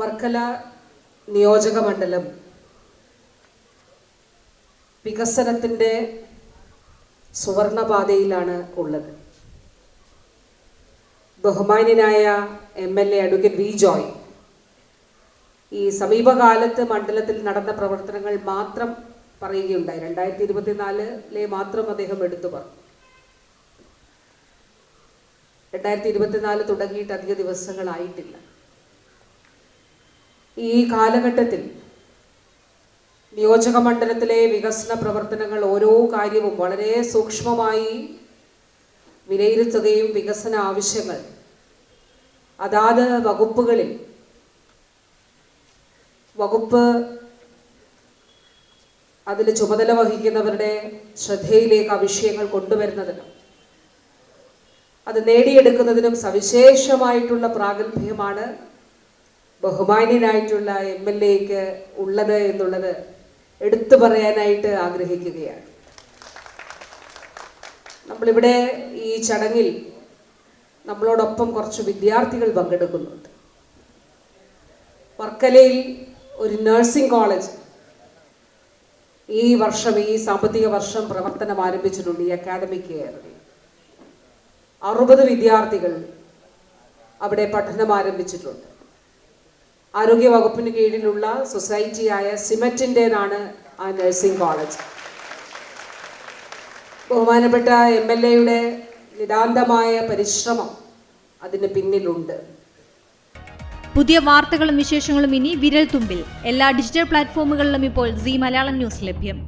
വർക്കല നിയോജക മണ്ഡലം വികസനത്തിന്റെ സുവർണപാതയിലാണ് ഉള്ളത്. ബഹുമാന്യനായ M L A advocate V Joy ഈ സമീപകാലത്ത് മണ്ഡലത്തിൽ നടന്ന പ്രവർത്തനങ്ങൾ മാത്രം പറയുകയുണ്ടായി. രണ്ടായിരത്തി ഇരുപത്തിനാലിലെ മാത്രം അദ്ദേഹം എടുത്തു പറഞ്ഞു. രണ്ടായിരത്തി ഇരുപത്തിനാല് തുടങ്ങിയിട്ട് അധിക ദിവസങ്ങളായിട്ടില്ല. ഈ കാലഘട്ടത്തിൽ നിയോജക മണ്ഡലത്തിലെ വികസന പ്രവർത്തനങ്ങൾ ഓരോ കാര്യവും വളരെ സൂക്ഷ്മമായി വിലയിരുത്തുകയും വികസന ആവശ്യങ്ങൾ അതാത് വകുപ്പുകളിൽ വകുപ്പ് അതിൽ ചുമതല വഹിക്കുന്നവരുടെ ശ്രദ്ധയിലേക്ക് ആ വിഷയങ്ങൾ കൊണ്ടുവരുന്നതിനും അത് നേടിയെടുക്കുന്നതിനും സവിശേഷമായിട്ടുള്ള പ്രാഗൽഭ്യമാണ് ബഹുമാന്യനായിട്ടുള്ള എം എൽ എക്ക് ഉള്ളത് എന്നുള്ളത് എടുത്തു പറയാനായിട്ട് ആഗ്രഹിക്കുകയാണ്. നമ്മളിവിടെ ഈ ചടങ്ങിൽ നമ്മളോടൊപ്പം കുറച്ച് വിദ്യാർത്ഥികൾ പങ്കെടുക്കുന്നുണ്ട്. വർക്കലയിൽ ഒരു നഴ്സിംഗ് കോളേജ് ഈ വർഷം ഈ സാമ്പത്തിക വർഷം പ്രവർത്തനം ആരംഭിച്ചിട്ടുണ്ട് ഈ അക്കാഡമിക് ഇയറിൽ. അറുപത് വിദ്യാർത്ഥികൾ അവിടെ പഠനം ആരംഭിച്ചിട്ടുണ്ട്. ആരോഗ്യ വകുപ്പിന് കീഴിലുള്ള സൊസൈറ്റിയായ സിമറ്റിന്റെതാണ് ആ നഴ്സിംഗ് കോളേജ്. ബഹുമാനപ്പെട്ട എം എൽ എയുടെ നിതാന്തമായ പരിശ്രമം അതിന് പിന്നിലുണ്ട്. പുതിയ വാർത്തകളും വിശേഷങ്ങളും ഇനി വിരൽ തുമ്പിൽ എല്ലാ ഡിജിറ്റൽ പ്ലാറ്റ്ഫോമുകളിലും ഇപ്പോൾ സി മലയാളം ന്യൂസ് ലഭ്യം.